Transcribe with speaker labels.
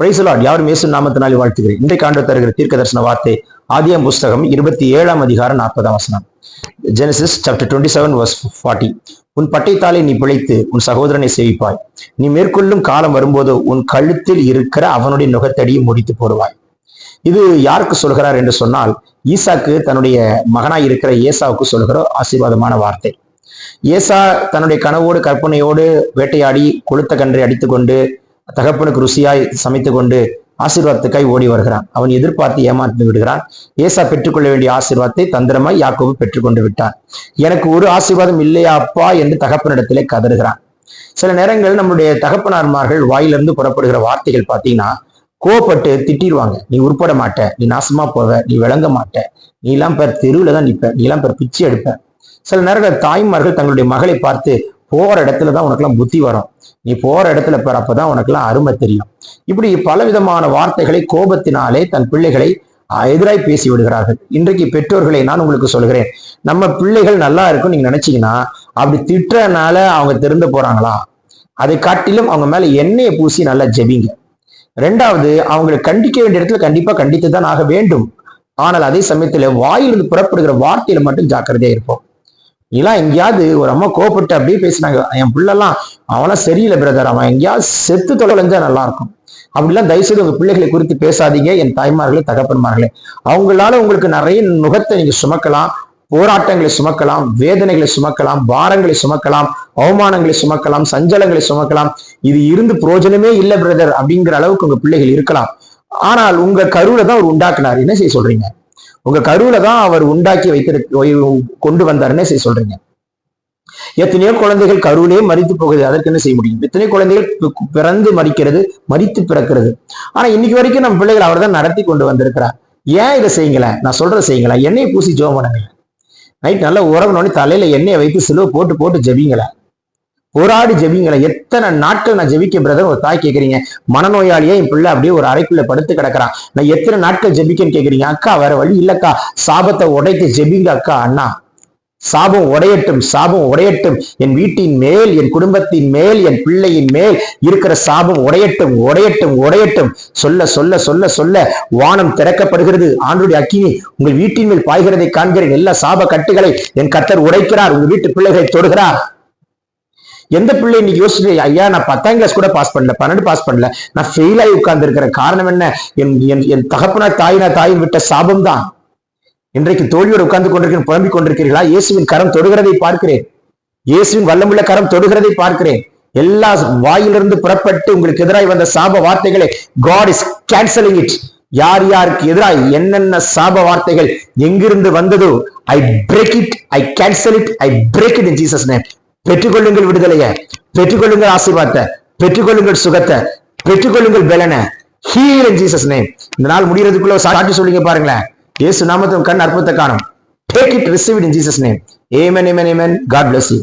Speaker 1: பிரைசலாட் யாரும் இயேசு நாமத்தினாலே வாழ்த்துகிறேன். இன்றைக்கு ஆண்டு தருகிற தீர்க்க தரிசன வார்த்தை ஆதியம் புஸ்தகம் இருபத்தி ஏழாம் அதிகாரம் நாற்பதாம் வசனம். Genesis chapter twenty seven verse forty உன் பட்டைத்தாலே நீ பிழைத்து உன் சகோதரனை சேவிப்பாய். நீ மேற்கொள்ளும் காலம் வரும்போது உன் கழுத்தில் இருக்கிற அவனுடைய நுகத்தடியை முடித்து போடுவாய். இது யாருக்கு சொல்கிறார் என்று சொன்னால் ஈசாக்கு தன்னுடைய மகனாய் இருக்கிற ஏசாவுக்கு சொல்கிற ஆசீர்வாதமான வார்த்தை. ஏசா தன்னுடைய கனவோடு கற்பனையோடு வேட்டையாடி கொளுத்த கன்றை அடித்துக்கொண்டு தகப்பனுக்கு ருசியாய் சமைத்து கொண்டு ஆசீர்வாதத்துக்காய் ஓடி வருகிறான். அவன் எதிர்பார்த்து ஏமாந்து விடுகிறான். ஏசா பெற்றுக்கொள்ள வேண்டிய ஆசீர்வாதத்தை தந்திரமாய் யாக்கோபு பெற்றுக்கொண்டு விட்டான். எனக்கு ஒரு ஆசீர்வாதம் இல்லையா அப்பா? என்று தகப்பனிடத்திலே கதறுகிறான். சில நேரங்கள் நம்முடைய தகப்பனார்மார்கள் வாயிலிருந்து புறப்படுகிற வார்த்தைகள் பார்த்தீங்கன்னா கோவப்பட்டு திட்டிடுவாங்க. நீ உருப்பட மாட்ட. நீ நாசமா போவ. நீ விளங்க மாட்ட. நீ எல்லாம் பேர் தெருவில் தான் நிற்ப நீ எல்லாம் பேர் பிச்சை எடுப்ப. சில நேரங்கள் தாய்மார்கள் தங்களுடைய மகளை பார்த்து போற இடத்துல தான் உனக்குலாம் புத்தி வரும். நீ போற இடத்துல பிறப்பதான் அப்பதான் உனக்கெல்லாம் அருமை தெரியும். இப்படி பலவிதமான வார்த்தைகளை கோபத்தினாலே தன் பிள்ளைகளை எதிராய் பேசி விடுகிறார்கள். இன்றைக்கு பெற்றோர்களை நான் உங்களுக்கு சொல்கிறேன். நம்ம பிள்ளைகள் நல்லா இருக்கும் நீங்க நினைச்சீங்கன்னா அப்படி திட்டுறனால அவங்க திறந்து போறாங்களா? அதை காட்டிலும் அவங்க மேல எண்ணெயை பூசி நல்லா ஜெபிங்க. ரெண்டாவது அவங்களை கண்டிக்க வேண்டிய இடத்துல கண்டிப்பா கண்டித்து தான் ஆக வேண்டும். ஆனால் அதே சமயத்துல வாயிலிருந்து புறப்படுகிற வார்த்தையில மட்டும் ஜாக்கிரதையா இருப்போம். நீலாம் எங்கேயாவது ஒரு அம்மா கோபப்பட்டு அப்படியே பேசினாங்க என் பிள்ளைலாம் அவனா சரியில்லை பிரதர் அவன் எங்கேயாவது செத்து தொலைஞ்சா நல்லா இருக்கும் அப்படிலாம் தயவுசெய்து உங்க பிள்ளைகளை குறித்து பேசாதீங்க என் தாய்மார்களே தகப்பன்மார்களே. அவங்களால உங்களுக்கு நிறைய நுகத்தை நீங்க சுமக்கலாம் போராட்டங்களை சுமக்கலாம் வேதனைகளை சுமக்கலாம் பாரங்களை சுமக்கலாம் அவமானங்களை சுமக்கலாம் சஞ்சலங்களை சுமக்கலாம். இது இருந்து புரோஜனமே இல்லை பிரதர் அப்படிங்கிற அளவுக்கு உங்க பிள்ளைகள் இருக்கலாம். ஆனால் உங்க கருவில தான் அவர் உண்டாக்குனார். என்ன செய்ய சொல்றீங்க? உங்க கருவில தான் அவர் உண்டாக்கி வைத்திருக்க கொண்டு வந்தாருன்னு சொல்றீங்க. எத்தனையோ குழந்தைகள் கருவிலே மறித்து போகுது. அதற்கு என்ன செய்ய முடியும்? எத்தனையோ குழந்தைகள் பிறந்து மறிக்கிறது மறித்து பிறக்கிறது. ஆனா இன்னைக்கு வரைக்கும் நம்ம பிள்ளைகள் அவர் தான் நடத்தி கொண்டு வந்திருக்கிறார். ஏன் இதை செய்யுங்கள நான் சொல்றதை செய்யுங்களா எண்ணெயை பூசி ஜோம் பண்ணுங்க. நைட் நல்லா உறங்கினோடனே தலையில எண்ணெயை வைத்து சிலுவை போட்டு போட்டு ஜபிங்களேன் போராடி ஜெபிங்களேன் எத்தனை நாட்கள் நான் ஜெபிக்க பிரதர் ஒரு தாய் கேட்குறீங்க மனநோயாளியா என் பிள்ளை அப்படியே ஒரு அறைக்குள்ள படுத்து கிடக்குறான். நான் எத்தனை நாட்கள் ஜெபிக்கன்னு கேக்குறீங்க? அக்கா வேற வழி இல்லக்கா. சாபத்தை உடைத்து ஜெபிங்க அக்கா அண்ணா. சாபம் உடையட்டும் சாபம் உடையட்டும். என் வீட்டின் மேல் என் குடும்பத்தின் மேல் என் பிள்ளையின் மேல் இருக்கிற சாபம் உடையட்டும் உடையட்டும் உடையட்டும். சொல்ல சொல்ல சொல்ல சொல்ல வானம் திறக்கப்படுகிறது. ஆண்டுடைய அக்கினி உங்கள் வீட்டின் மேல் பாய்கிறதை காண்கிறேன். எல்லா சாப கட்டுகளை என் கத்தர் உடைக்கிறார். உங்க வீட்டு பிள்ளைகளை தொடுகிறார். எந்த பிள்ளை இன்னைக்கு யோசிச்சு ஐயா நான் பத்தாம் கிளாஸ் கூட பாஸ் பண்ணல பன்னெண்டு பாஸ் பண்ணல. நான் ஃபெயில் ஆகி உட்கார்ந்து காரணம் என்ன? என் என் என் தகப்பனா தாயினா தாயின் விட்ட சாபம் தான். இன்றைக்கு தோல்வியோடு உட்கார்ந்து கொண்டிருக்கிறேன் புலம்பிக் கொண்டிருக்கிறீர்களா? இயேசுவின் கரம் தொடுகிறதை பார்க்கிறேன். இயேசுவின் வல்லமுள்ள கரம் தொடுகிறதை பார்க்கிறேன். எல்லா வாயிலிருந்து புறப்பட்டு உங்களுக்கு எதிராய் வந்த சாப வார்த்தைகளை காட் இஸ் கேன்சலிங் இட் யார் யாருக்கு எதிராக என்னென்ன சாப வார்த்தைகள் எங்கிருந்து வந்ததோ I break it I cancel it I break it in Jesus name பெற்றுக்கொள்ளுங்கள் விடுதலைய பெற்றுக்கொள்ளுங்கள் ஆசீர்வாதத்தை பெற்றுக்கொள்ளுங்கள் சுகத்தை பெற்றுக்கொள்ளுங்கள் பலனை. ஹீல் இன் ஜீசஸ் நேம் இந்த நாள் முடியறதுக்குள்ள சாட்சி சொல்லிங்க பாருங்களேன். ஏசு நாமத்தும் கண் அற்புதத்தை காணும். Take it receive in Jesus name amen amen amen God bless you